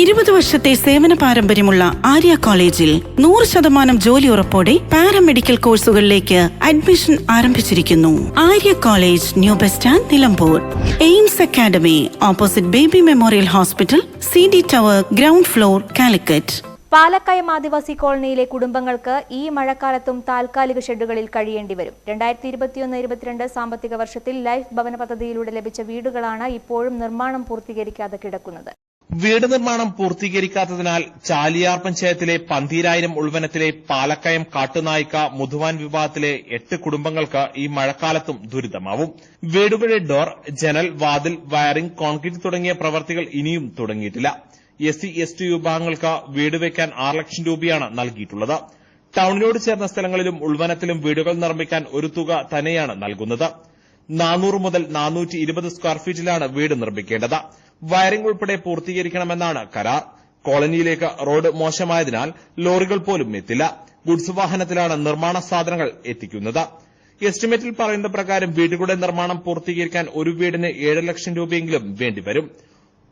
ഇരുപത് വർഷത്തെ സേവന പാരമ്പര്യമുള്ള ആര്യ കോളേജിൽ നൂറ് ശതമാനം ജോലി ഉറപ്പോടെ പാരാമെഡിക്കൽ കോഴ്സുകളിലേക്ക് അഡ്മിഷൻ ആരംഭിച്ചിരിക്കുന്നു. Arya college new bus stand Nilambur. AIMS academy opposite baby memorial hospital C D tower ground floor Calicut. Palakkayam adivasi കോളനിയിലെ കുടുംബങ്ങൾക്ക് ഈ മഴക്കാലത്തും താൽക്കാലിക ഷെഡുകളിൽ കഴിയേണ്ടി വരും. രണ്ടായിരത്തി ഇരുപത്തിയൊന്ന് ഇരുപത്തിരണ്ട് സാമ്പത്തിക വർഷത്തിൽ ലൈഫ് ഭവന പദ്ധതിയിലൂടെ ലഭിച്ച വീടുകളാണ് ഇപ്പോഴും നിർമ്മാണം പൂർത്തീകരിക്കാതെ കിടക്കുന്നത്. വീട് നിർമ്മാണം പൂർത്തീകരിക്കാത്തതിനാൽ ചാലിയാർ പഞ്ചായത്തിലെ പന്തീരായിരം ഉൾവനത്തിലെ പാലക്കയം കാട്ടുനായിക്ക മുധുവാൻ വിഭാഗത്തിലെ എട്ട് കുടുംബങ്ങൾക്ക് ഈ മഴക്കാലത്തും ദുരിതമാവും. വീടുകളുടെ ഡോർ ജനൽ വാതിൽ വയറിംഗ് കോൺക്രീറ്റ് തുടങ്ങിയ പ്രവർത്തികൾ ഇനിയും തുടങ്ങിയിട്ടില്ല. എസ് സി വിഭാഗങ്ങൾക്ക് വീട് വയ്ക്കാൻ ആറ് ലക്ഷം രൂപയാണ് നൽകിയിട്ടുള്ളത്. ടൌണിനോട് ചേർന്ന സ്ഥലങ്ങളിലും ഉൾവനത്തിലും വീടുകൾ നിർമ്മിക്കാൻ ഒരു തുക തന്നെയാണ് നൽകുന്നത്. നാനൂറ് മുതൽ നാനൂറ്റി ഇരുപത് സ്ക്വയർ ഫീറ്റിലാണ് വീട് നിർമ്മിക്കേണ്ടത്. വയറിംഗ് ഉൾപ്പെടെ പൂർത്തീകരിക്കണമെന്നാണ് കരാർ. കോളനിയിലേക്ക് റോഡ് മോശമായതിനാൽ ലോറികൾ പോലും എത്തില്ല. ഗുഡ്സ് വാഹനത്തിലാണ് നിർമ്മാണ സാധനങ്ങൾ എത്തിക്കുന്നത്. എസ്റ്റിമേറ്റിൽ പറയുന്ന പ്രകാരം വീടുകളുടെ നിർമ്മാണം പൂർത്തീകരിക്കാൻ ഒരു വീടിന് ഏഴ് ലക്ഷം രൂപയെങ്കിലും വേണ്ടിവരും.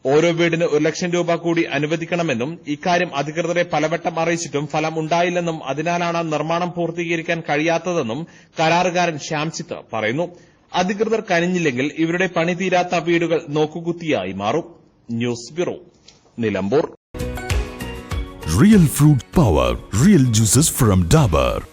ഓരോ വീടിന് ഒരു ലക്ഷം രൂപ കൂടി അനുവദിക്കണമെന്നും ഇക്കാര്യം അധികൃതരെ പലവട്ടം അറിയിച്ചിട്ടും ഫലം ഉണ്ടായില്ലെന്നും അതിനാലാണ് നിർമ്മാണം പൂർത്തീകരിക്കാൻ കഴിയാത്തതെന്നും കരാറുകാരൻ ശ്യാംസിത്ത് പറയുന്നു. അധികൃതർ കനിഞ്ഞില്ലെങ്കിൽ ഇവരുടെ പണി തീരാത്ത വീടുകൾ നോക്കുകുത്തിയായി മാറും news bureau Nilambur real fruit power real juices from Dabur.